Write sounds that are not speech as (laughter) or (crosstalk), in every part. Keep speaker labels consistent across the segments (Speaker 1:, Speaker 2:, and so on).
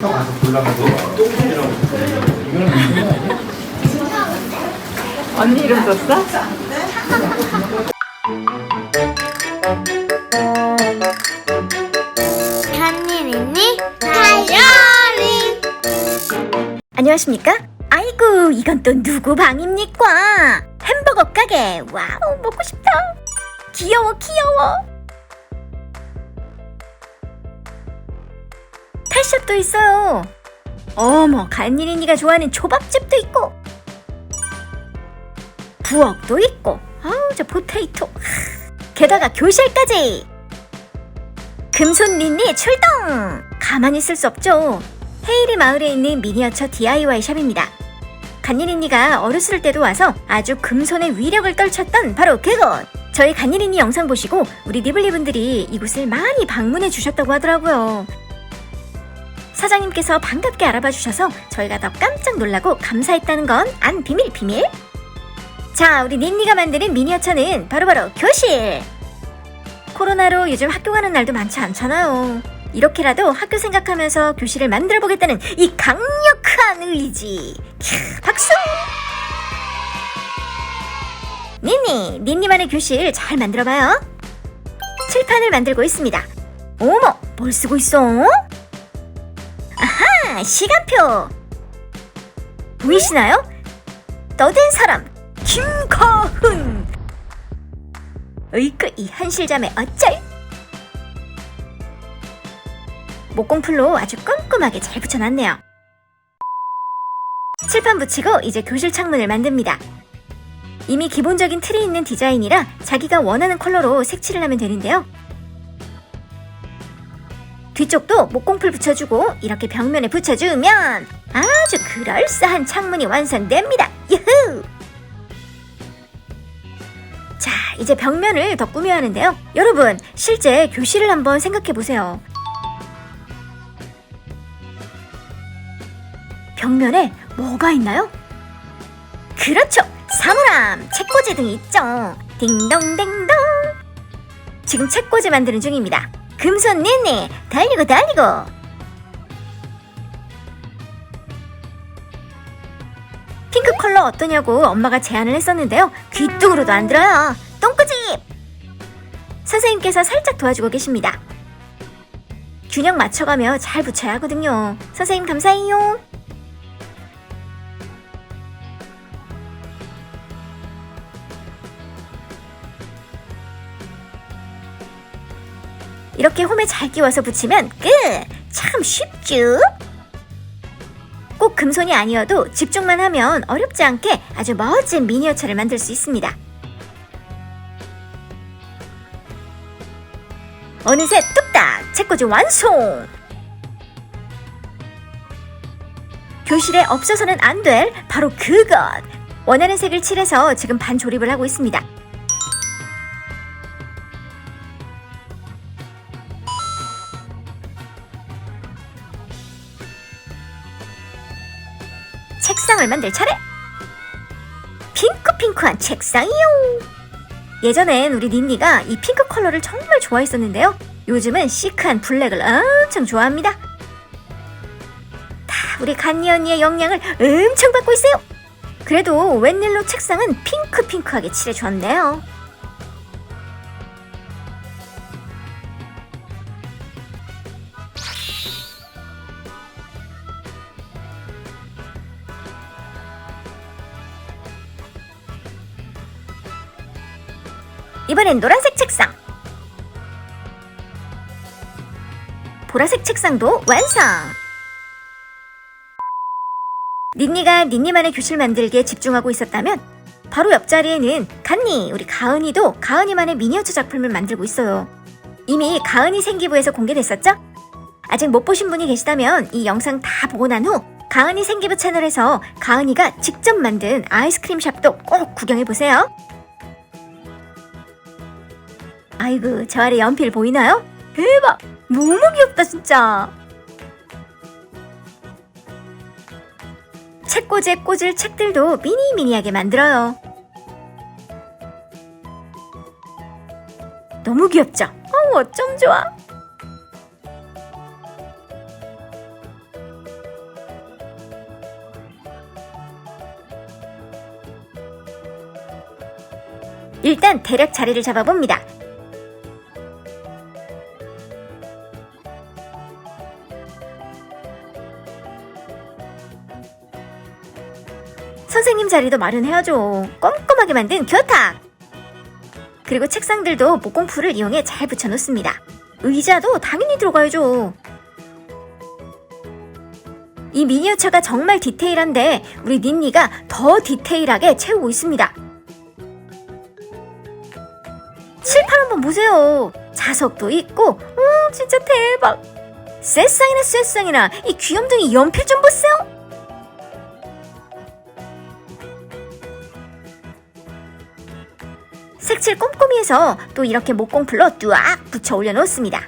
Speaker 1: 가서 골라가지고 똥손이라고 이거는 무슨 거 아니야?
Speaker 2: 언니 이름 썼어?
Speaker 3: 한일 있니? 다이어리
Speaker 4: 안녕하십니까? 아이고 이건 또 누구 방입니까? 햄버거 가게 와우 먹고 싶다 귀여워 귀여워 펫숍도 있어요. 어머 간일이니가 좋아하는 초밥집도 있고. 부엌도 있고. 아우 저 포테이토. 하, 게다가 교실까지. 금손린니 출동! 가만히 있을 수 없죠. 헤이리 마을에 있는 미니어처 DIY 샵입니다. 간이린니가 어렸을 때도 와서 아주 금손의 위력을 떨쳤던 바로 그곳! 저희 간이린니 영상 보시고 우리 니블리 분들이 이곳을 많이 방문해 주셨다고 하더라고요. 사장님께서 반갑게 알아봐 주셔서 저희가 더 깜짝 놀라고 감사했다는 건 안 비밀 비밀. 자, 우리 닌니가 만드는 미니어처는 바로 바로 교실! 코로나로 요즘 학교 가는 날도 많지 않잖아요. 이렇게라도 학교 생각하면서 교실을 만들어 보겠다는 이 강력한 의지. 캬, 박수! 니니, 니니만의 교실 잘 만들어봐요. 칠판을 만들고 있습니다. 어머, 뭘 쓰고 있어? 아하, 시간표. 보이시나요? 떠든 사람, 김가훈. 으이그, 이 한실자매 어쩔? 목공풀로 아주 꼼꼼하게 잘 붙여놨네요. 칠판 붙이고 이제 교실 창문을 만듭니다. 이미 기본적인 틀이 있는 디자인이라 자기가 원하는 컬러로 색칠을 하면 되는데요. 뒤쪽도 목공풀 붙여주고 이렇게 벽면에 붙여주면 아주 그럴싸한 창문이 완성됩니다. 유후! 자, 이제 벽면을 더 꾸며야 하는데요. 여러분, 실제 교실을 한번 생각해 보세요. 벽면에 뭐가 있나요? 그렇죠! 사물함, 책꽂이 등이 있죠. 딩동댕동. 지금 책꽂이 만드는 중입니다. 금손 니니 달리고 달리고. 핑크 컬러 어떠냐고 엄마가 제안을 했었는데요. 귀뚱으로도 안 들어요. 똥꾸집! 선생님께서 살짝 도와주고 계십니다. 균형 맞춰가며 잘 붙여야 하거든요. 선생님 감사해요. 이렇게 홈에 잘 끼워서 붙이면 끝! 참 쉽죠? 꼭 금손이 아니어도 집중만 하면 어렵지 않게 아주 멋진 미니어처를 만들 수 있습니다. 어느새 뚝딱! 책꽂이 완성! 교실에 없어서는 안 될 바로 그것! 원하는 색을 칠해서 지금 반 조립을 하고 있습니다. 책상을 만들 차례! 핑크핑크한 책상이요! 예전엔 우리 닌니가 이 핑크 컬러를 정말 좋아했었는데요. 요즘은 시크한 블랙을 엄청 좋아합니다. 다 우리 간니 언니의 영향을 엄청 받고 있어요. 그래도 웬일로 책상은 핑크핑크하게 칠해줬네요. 이번엔 노란색 책상. 보라색 책상도 완성! 닌니가 닌니만의 교실 만들기에 집중하고 있었다면 바로 옆자리에는 간니, 우리 가은이도 가은이만의 미니어처 작품을 만들고 있어요. 이미 가은이 생기부에서 공개됐었죠? 아직 못 보신 분이 계시다면 이 영상 다 보고 난 후 가은이 생기부 채널에서 가은이가 직접 만든 아이스크림 샵도 꼭 구경해보세요. 아이고 저 아래 연필 보이나요? 대박! 너무 귀엽다 진짜! 책꽂이에 꽂을 책들도 미니미니하게 만들어요. 너무 귀엽죠? 어우 어쩜 좋아! 일단 대략 자리를 잡아봅니다. 선생님 자리도 마련해야죠. 꼼꼼하게 만든 교탁! 그리고 책상들도 목공풀을 이용해 잘 붙여놓습니다. 의자도 당연히 들어가야죠. 이 미니어처가 정말 디테일한데 우리 닌니가 더 디테일하게 채우고 있습니다. 칠판 한번 보세요. 자석도 있고, 음 진짜 대박. 쎄쌍이나 쎄쌍이나 이 귀염둥이 연필 좀 보세요. 색칠 꼼꼼히 해서 또 이렇게 목공풀로 뚜악 붙여 올려놓습니다.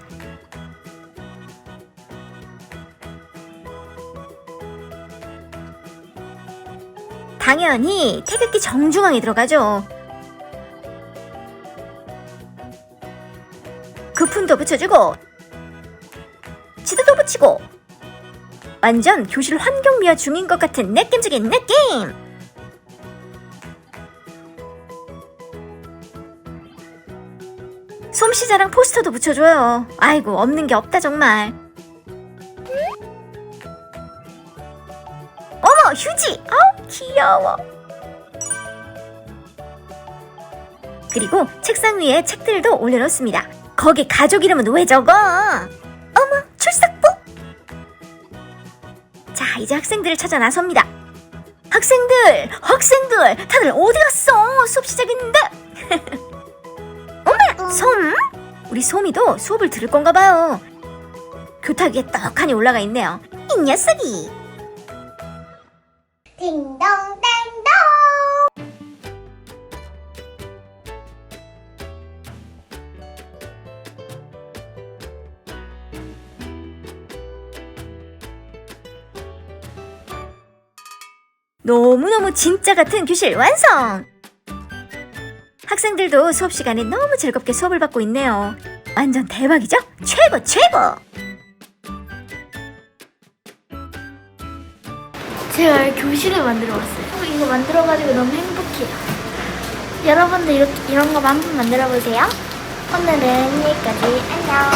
Speaker 4: 당연히 태극기 정중앙에 들어가죠. 그품도 붙여주고 지도도 붙이고 완전 교실 환경미화 중인 것 같은 느낌적인 느낌! 솜씨 자랑 포스터도 붙여줘요. 아이고 없는 게 없다 정말. 어머 휴지! 아우 귀여워. 그리고 책상 위에 책들도 올려놓습니다. 거기 가족 이름은 왜 적어? 어머 출석부. 자 이제 학생들을 찾아 나섭니다. 학생들, 학생들, 다들 어디 갔어? 수업 시작했는데. (laughs) 우리 솜이도 수업을 들을 건가 봐요. 교탁 위에 떡하니 올라가 있네요. 이 녀석이.
Speaker 3: 딩동댕동.
Speaker 4: 너무너무 진짜 같은 교실 완성! 학생들도 수업 시간에 너무 즐겁게 수업을 받고 있네요. 완전 대박이죠? 최고, 최고!
Speaker 2: 제가 교실을 만들어 봤어요. 이거 만들어가지고 너무 행복해요. 여러분도 이렇게, 이런 거 한번 만들어 보세요. 오늘은 여기까지. 안녕.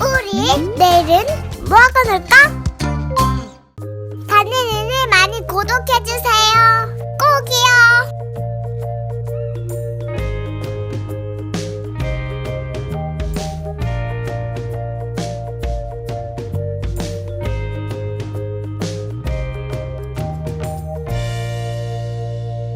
Speaker 3: 우리 내일은 뭐 하고 놀까? 구독해주세요.